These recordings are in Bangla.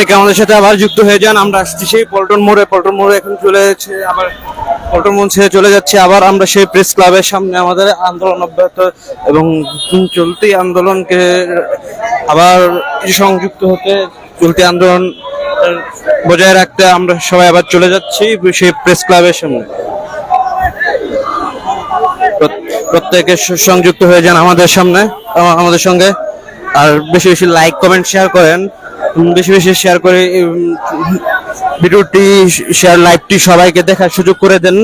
প্রত্যেকে আমাদের সাথে আবার যুক্ত হয়ে যান। আমরা আসছি সেই পল্টন মোড়ে। পল্টন মোড়ে এখন চলে যাচ্ছে, আবার পল্টন মোড় ছেড়ে চলে যাচ্ছে। আবার আমরা সেই প্রেস ক্লাবের সামনে আমাদের আন্দোলন অব্যাহত এবং চলতি আন্দোলনকে আবার সংযুক্ত হতে চলতি আন্দোলন বজায় রাখতে আমরা সবাই আবার চলে যাচ্ছি সেই প্রেস ক্লাবের সামনে। প্রত্যেকে সংযুক্ত হয়ে যান আমাদের সামনে আমাদের সঙ্গে। আর বেশি বেশি লাইক কমেন্ট শেয়ার করেন। বেশি বেশি শেয়ার করে ভিডিওটি শেয়ার লাইভটি সবাইকে দেখার সুযোগ করে দেন।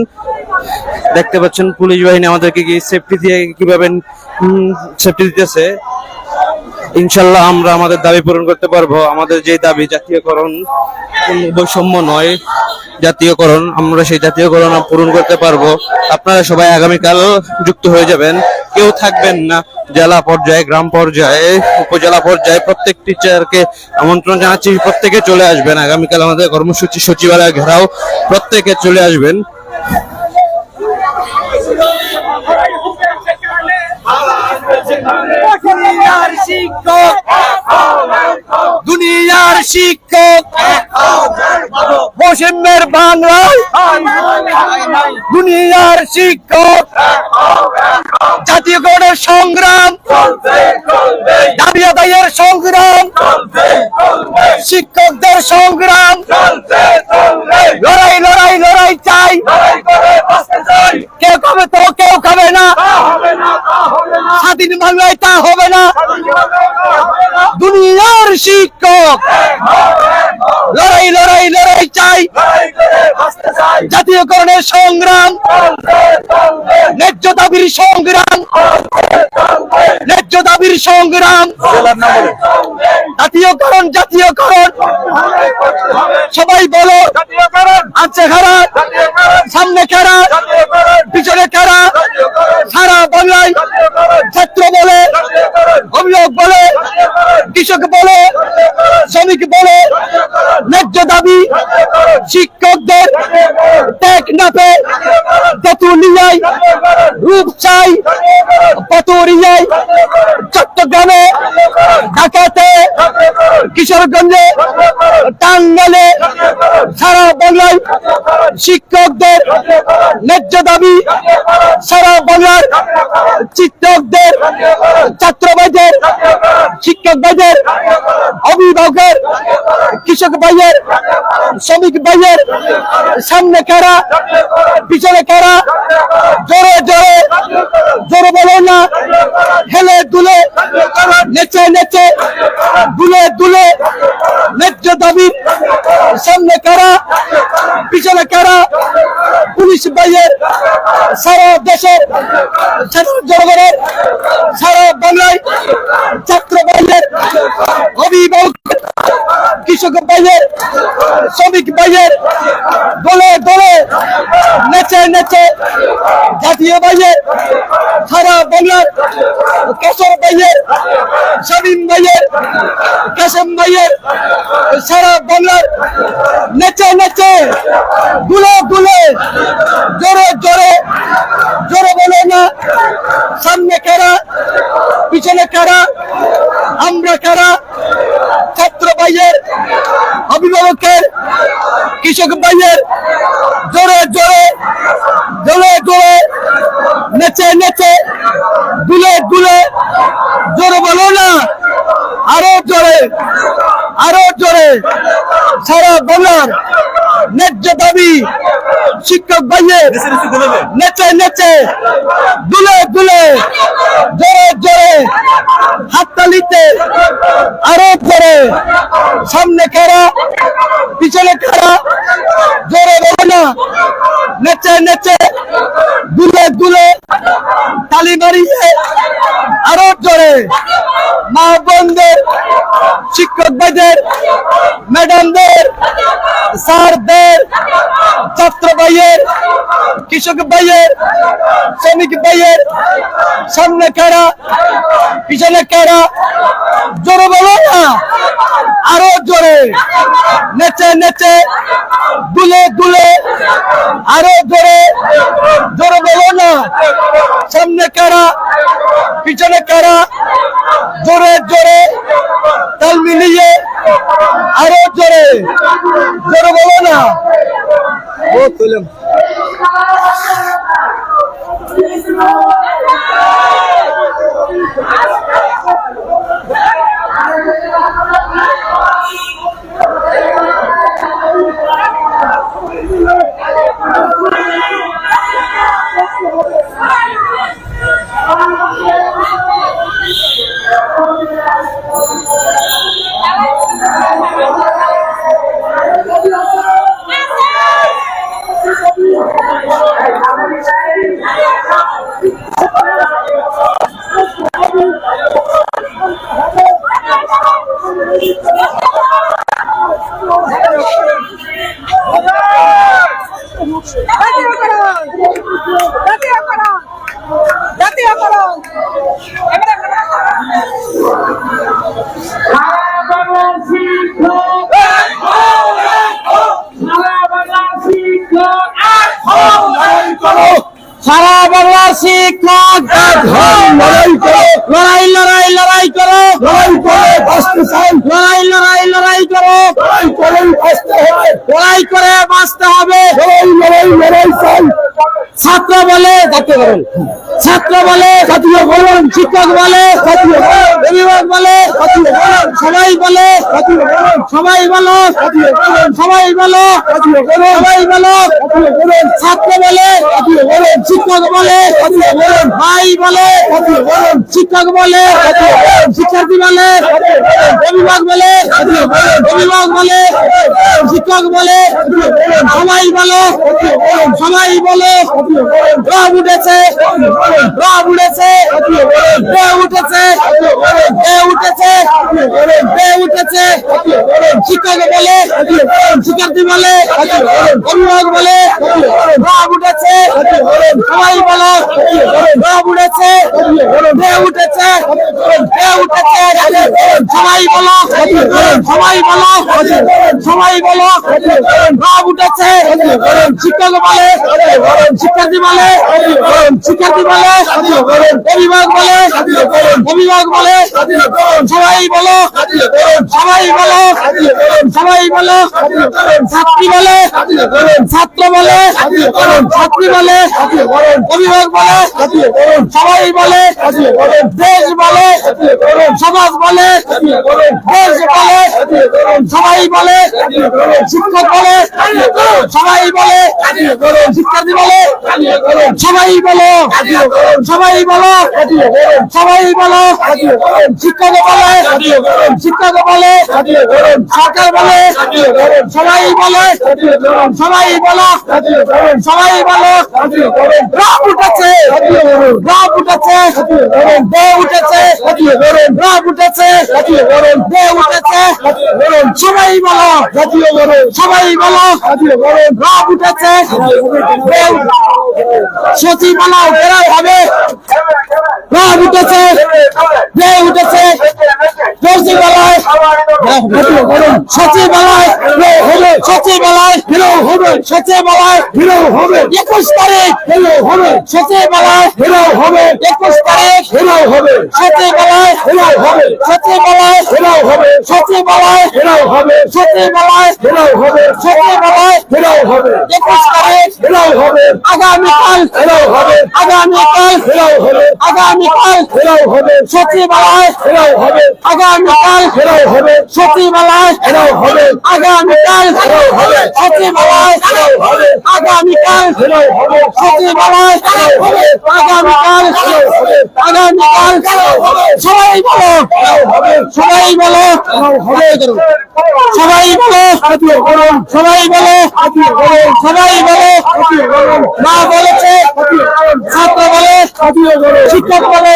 দেখতে পাচ্ছেন পুলিশ বাহিনী আমাদেরকে কি সেফটি দিয়ে কীভাবে সেফটি দিতেছে। ইনশাল্লাহ আমরা আমাদের দাবি পূরণ করতে পারব। আমাদের যে দাবি, জাতীয়করণ বৈষম্য নয়, জাতীয়করণ, আমরা সেই জাতীয়করণ পূরণ করতে পারব। আপনারা সবাই আগামীকাল যুক্ত হয়ে যাবেন। কেউ থাকবেন না, জেলা পর্যায়ে, গ্রাম পর্যায়ে, উপজেলা পর্যায়ে, প্রত্যেক টিচারকে আমন্ত্রণ জানাচ্ছি, প্রত্যেকে চলে আসবেন। আগামীকাল আমাদের কর্মসূচি সচিবালয় ঘেরাও প্রত্যেকে চলে আসবেন দুনিয়ার শিক্ষক। দুনিয়ার শিক্ষক। বসেমের বাংলায়। দুনিয়ার শিক্ষক। জাতীয়করণের সংগ্রাম। দাবি আদায়ের সংগ্রাম। শিক্ষকদের সংগ্রাম। লড়াই লড়াই লড়াই চাই। কেউ খাবে তো কেউ খাবে না। স্বাধীন বাংলায় তা হবে না। দুনিয়ার শিক্ষক। লড়াই লড়াই লড়াই চাই। জাতীয়করণের সংগ্রাম। ন্যায্য দাবির সংগ্রাম। ন্যায্য দাবির সংগ্রাম। জাতীয়করণ জাতীয়করণ। সবাই বলো আছে খারা সামনে খারা পিছনে খারা সারা বাংলায় ছাত্র বলে অভিযোগ বলে কৃষক বলে শ্রমিক বলে ন্যায্য দাবি শিক্ষকদের টেকনাফে তেতুলিয়ায় রূপচাই পাতুরিয়ায় চট্টগ্রামে, ঢাকাতে, কিশোরগঞ্জে, টাঙ্গালে, সারা বাংলায় শিক্ষকদের ন্যায্য দাবি, সারা বাংলার শিক্ষকদের ছাত্র ভাইদের শিক্ষক ভাইদের, অভিভাবকের, কৃষক ভাইয়ের, শ্রমিক ভাইয়ের সামনে কারা, পিছনে কারা, জোরে জোরে জোরে বলো না, হেলে দুলে, নেচে নেচে, দুলে দুলে, ন্যায্য দাবির সামনে কারা, পিছনে কারা পুলিশ ভাইয়ের সারা দেশের সাধারণ জনগণের সারা বাংলায় ছাত্র ভাইয়ের অভিভাবক কৃষক ভাইয়ের শ্রমিক ভাইয়ের দলে দলে, নেচে নেচে জাতীয় ভাইয়ের সারা বাংলার কেশর ভাইয়ের শামীম ভাইয়ের কাসেম ভাইয়ের সারা বাংলার নেচে নেচে, দুলে দুলে জোরে জোরে জোরে বলে না সামনে কারা পিছনে কারা আমরা কারা ছাত্র ভাইয়ের অভিভাবকের কৃষক ভাইয়ের জোরে জোরে জোরে জোরে, নেচে নেচে, দুলে দুলে, জোরে বলো না, আরও জোরে। আরও জোরে। সারা বাংলার ন্যায্য দাবি শিক্ষক ভাইয়ের নেচে নেচে, দুলে দুলে, জোরে জোরে হাততালিতে আরও জোরে সামনে খারা পিছনে খারা জোরে বলো না। নেচে নেচে, দুলে দুলে, তালি মারিয়ে আরও জোরে। মা বোনদের শিক্ষক ভাইদের ম্যাডামদের স্যারদের ছাত্র ভাইয়ের, কৃষক ভাইয়ের, শ্রমিক ভাইয়ের, সামনে কারা, পিছনে কারা, জোরে বলো না, আরও জোরে, নেচে নেচে, দুলে দুলে, আরও জোরে জোরে বলো না, সামনে কারা পিছনে কারা? জোরে জোরে। তাল মিলিয়ে আরও জোরে। জোরে বলো না। ও সারা বাংলা শিক্ষক লড়াই করো। লড়াই করে বাঁচতে চাই। লড়াই লড়াই লড়াই করো। লড়াই করে বাঁচতে হবে। লড়াই করে বাঁচতে হবে। লড়াই লড়াই লড়াই চাই। ছাত্র বলে জাতীয় বলেন ছাত্র বলে জাতীয় বলেন শিক্ষক বলে অভিভাবক বলে সবাই বলে সবাই বলো সবাই বলো সবাই বলো ছাত্র বলে শিক্ষক বলে ভাই বলে শিক্ষক বলে শিক্ষার্থী বলে অভিভাবক বলে অভিভাবক বলে শিক্ষক বলে সবাই বলো সবাই বলো রব উঠেছে রব উঠেছে উঠেছে উঠেছে। বে উঠেছে? শিক্ষক বলে, শিক্ষার্থী বলে, অভিভাবক বলে রব উঠেছে, সবাই বলো রব উঠেছে বে উঠেছে? বে উঠেছে? সবাই বলো সবাই বলো সবাই বলো রব উঠেছে, শিক্ষক বলে, শিক্ষার্থী বলে শিক্ষার্থী বলে, অভিভাবক বলে অভিভাবক বলে সবাই বলো সবাই বলো সবাই বলো, ছাত্রী বলে, ছাত্র বলে, ছাত্রী বলে, অভিভাবক বলে, সবাই বলে, দেশ বলে, সমাজ বলে, দেশ বলে, সবাই বলে, শিক্ষক বলে, সবাই বলে, শিক্ষার্থী বলে, সবাই বলো সবাই বলো সবাই বলো, শিক্ষক বলে শিক্ষক বলে সরকার বলে সবাই বলে সবাই বলো সবাই বলো উঠেছে দে দে সবাই বলো সবাই বলো জাতীয় উঠেছে সচিব বানাও বেরাও হবে রাব উঠেছে দে উঠেছে সচিবালয় সচিবালয় হবে সচিবালয় ফেরাও হবে সচিবালয় ফেরাও হবে একুশ তারিখ ফেরাও হবে সচিবালয় ফেরাও হবে একুশ তারিখ ফেরাও হবে সচিবালয় ফেরাও হবে সচিবালয় ফেরাও হবে সচিবালয় ফেরাও হবে সচিবালয় ফেরাও হবে সচিবালয় ফেরাও হবে একুশ তারিখ ফেরাও হবে আগামীকাল ফেরাও হবে আগামীকাল ফেরাও হবে আগামীকাল ফেরাও হবে সচিবালয় ফেরাও হবে আগামীকাল ফেরাও হবে সচিবালয় ফেরাও হবে আগামীকাল সচিবালয় আগামীকাল সচিবালয় আগামীকাল আগামীকাল সবাই বলো। সবাই বলো। সবাই বলো। সবাই বলো। সবাই বলো। মা বলেছে। ছাত্র বলে। শিক্ষক বলে।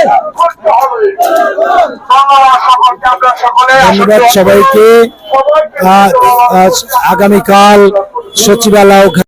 ধন্যবাদ সবাইকে। আগামীকাল সচিবালয়